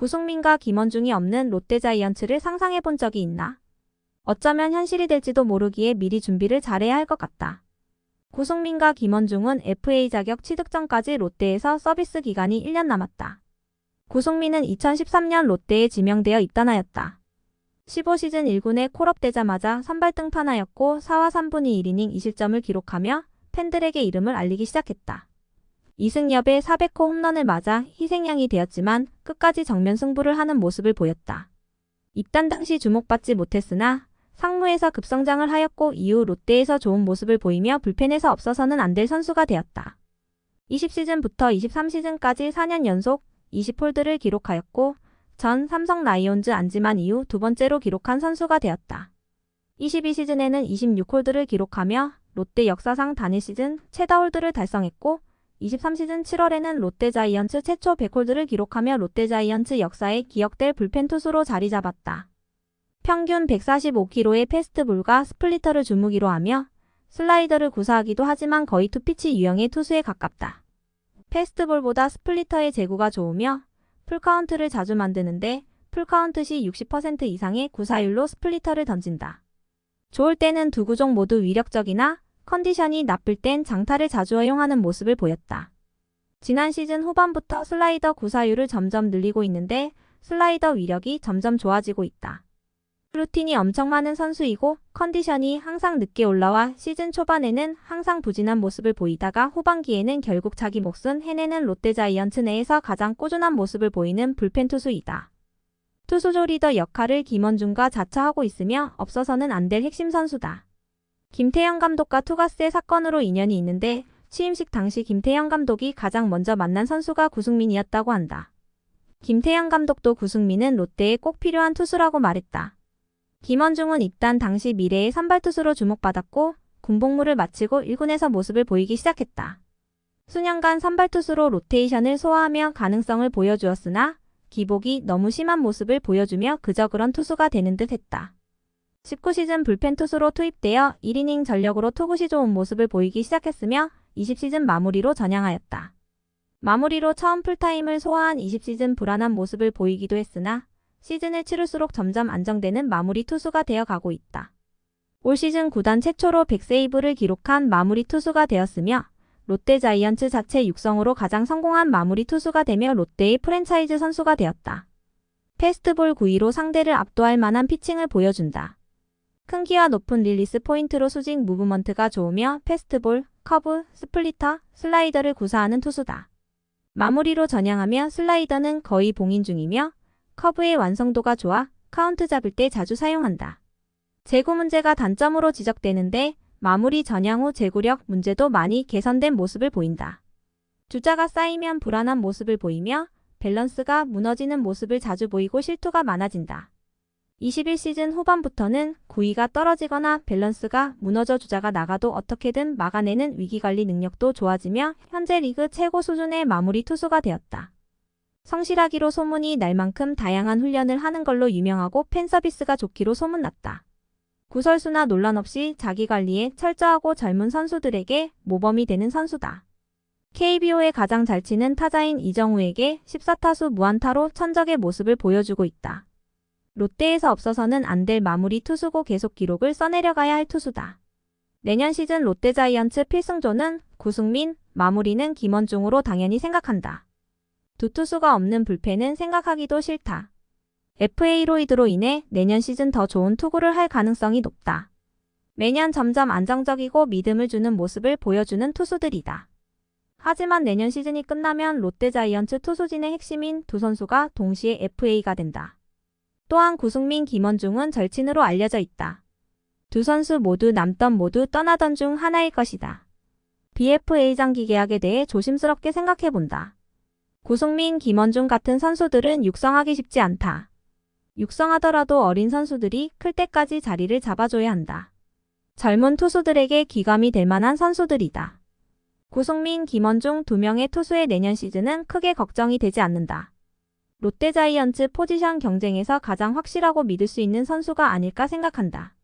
구승민과 김원중이 없는 롯데자이언츠를 상상해 본 적이 있나? 어쩌면 현실이 될지도 모르기에 미리 준비를 잘해야 할 것 같다. 구승민과 김원중은 FA 자격 취득 전까지 롯데에서 서비스 기간이 1년 남았다. 구승민은 2013년 롯데에 지명되어 입단하였다. 15시즌 1군에 콜업되자마자 선발 등판하였고 4와 3분의 1이닝 2실점을 기록하며 팬들에게 이름을 알리기 시작했다. 이승엽의 400호 홈런을 맞아 희생양이 되었지만 끝까지 정면 승부를 하는 모습을 보였다. 입단 당시 주목받지 못했으나 상무에서 급성장을 하였고 이후 롯데에서 좋은 모습을 보이며 불펜에서 없어서는 안 될 선수가 되었다. 20시즌부터 23시즌까지 4년 연속 20홀드를 기록하였고 전 삼성 라이온즈 안지만 이후 두 번째로 기록한 선수가 되었다. 22시즌에는 26홀드를 기록하며 롯데 역사상 단일 시즌 최다 홀드를 달성했고 23시즌 7월에는 롯데자이언츠 최초 100홀드를 기록하며 롯데자이언츠 역사에 기억될 불펜 투수로 자리 잡았다. 평균 145km의 패스트볼과 스플리터를 주무기로 하며 슬라이더를 구사하기도 하지만 거의 투피치 유형의 투수에 가깝다. 패스트볼보다 스플리터의 제구가 좋으며 풀카운트를 자주 만드는데 풀카운트 시 60% 이상의 구사율로 스플리터를 던진다. 좋을 때는 두 구종 모두 위력적이나 컨디션이 나쁠 땐 장타를 자주 허용하는 모습을 보였다. 지난 시즌 후반부터 슬라이더 구사율을 점점 늘리고 있는데 슬라이더 위력이 점점 좋아지고 있다. 루틴이 엄청 많은 선수이고 컨디션이 항상 늦게 올라와 시즌 초반에는 항상 부진한 모습을 보이다가 후반기에는 결국 자기 몫은 해내는 롯데자이언츠 내에서 가장 꾸준한 모습을 보이는 불펜 투수이다. 투수조 리더 역할을 김원중과 자처하고 있으며 없어서는 안 될 핵심 선수다. 김태형 감독과 투가스의 사건으로 인연이 있는데 취임식 당시 김태형 감독이 가장 먼저 만난 선수가 구승민이었다고 한다. 김태형 감독도 구승민은 롯데에 꼭 필요한 투수라고 말했다. 김원중은 입단 당시 미래의 선발 투수로 주목받았고 군복무를 마치고 1군에서 모습을 보이기 시작했다. 수년간 선발 투수로 로테이션을 소화하며 가능성을 보여주었으나 기복이 너무 심한 모습을 보여주며 그저 그런 투수가 되는 듯 했다. 19시즌 불펜 투수로 투입되어 1이닝 전력으로 투구시 좋은 모습을 보이기 시작했으며 20시즌 마무리로 전향하였다. 마무리로 처음 풀타임을 소화한 20시즌 불안한 모습을 보이기도 했으나 시즌을 치를수록 점점 안정되는 마무리 투수가 되어 가고 있다. 올 시즌 구단 최초로 100세이브를 기록한 마무리 투수가 되었으며 롯데 자이언츠 자체 육성으로 가장 성공한 마무리 투수가 되며 롯데의 프랜차이즈 선수가 되었다. 패스트볼 9위로 상대를 압도할 만한 피칭을 보여준다. 큰 키와 높은 릴리스 포인트로 수직 무브먼트가 좋으며 패스트볼, 커브, 스플리터, 슬라이더를 구사하는 투수다. 마무리로 전향하며 슬라이더는 거의 봉인 중이며 커브의 완성도가 좋아 카운트 잡을 때 자주 사용한다. 재구 문제가 단점으로 지적되는데 마무리 전향 후 제구력 문제도 많이 개선된 모습을 보인다. 주자가 쌓이면 불안한 모습을 보이며 밸런스가 무너지는 모습을 자주 보이고 실투가 많아진다. 21 시즌 후반부터는 구위가 떨어지거나 밸런스가 무너져 주자가 나가도 어떻게든 막아내는 위기관리 능력도 좋아지며 현재 리그 최고 수준의 마무리 투수가 되었다. 성실하기로 소문이 날 만큼 다양한 훈련을 하는 걸로 유명하고 팬 서비스가 좋기로 소문났다. 구설수나 논란 없이 자기 관리에 철저하고 젊은 선수들에게 모범이 되는 선수다. KBO에 가장 잘 치는 타자인 이정우에게 14타수 무안타로 천적의 모습을 보여주고 있다. 롯데에서 없어서는 안 될 마무리 투수고 계속 기록을 써내려가야 할 투수다. 내년 시즌 롯데자이언츠 필승조는 구승민, 마무리는 김원중으로 당연히 생각한다. 두 투수가 없는 불펜은 생각하기도 싫다. FA로이드로 인해 내년 시즌 더 좋은 투구를 할 가능성이 높다. 매년 점점 안정적이고 믿음을 주는 모습을 보여주는 투수들이다. 하지만 내년 시즌이 끝나면 롯데자이언츠 투수진의 핵심인 두 선수가 동시에 FA가 된다. 또한 구승민, 김원중은 절친으로 알려져 있다. 두 선수 모두 남던 모두 떠나던 중 하나일 것이다. BFA 장기 계약에 대해 조심스럽게 생각해 본다. 구승민, 김원중 같은 선수들은 육성하기 쉽지 않다. 육성하더라도 어린 선수들이 클 때까지 자리를 잡아줘야 한다. 젊은 투수들에게 귀감이 될 만한 선수들이다. 구승민, 김원중 두 명의 투수의 내년 시즌은 크게 걱정이 되지 않는다. 롯데자이언츠 포지션 경쟁에서 가장 확실하고 믿을 수 있는 선수가 아닐까 생각한다.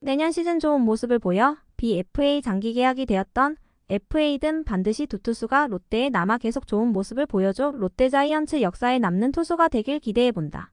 내년 시즌 좋은 모습을 보여 BFA 장기 계약이 되었던 FA든 반드시 두 투수가 롯데에 남아 계속 좋은 모습을 보여줘 롯데자이언츠 역사에 남는 투수가 되길 기대해본다.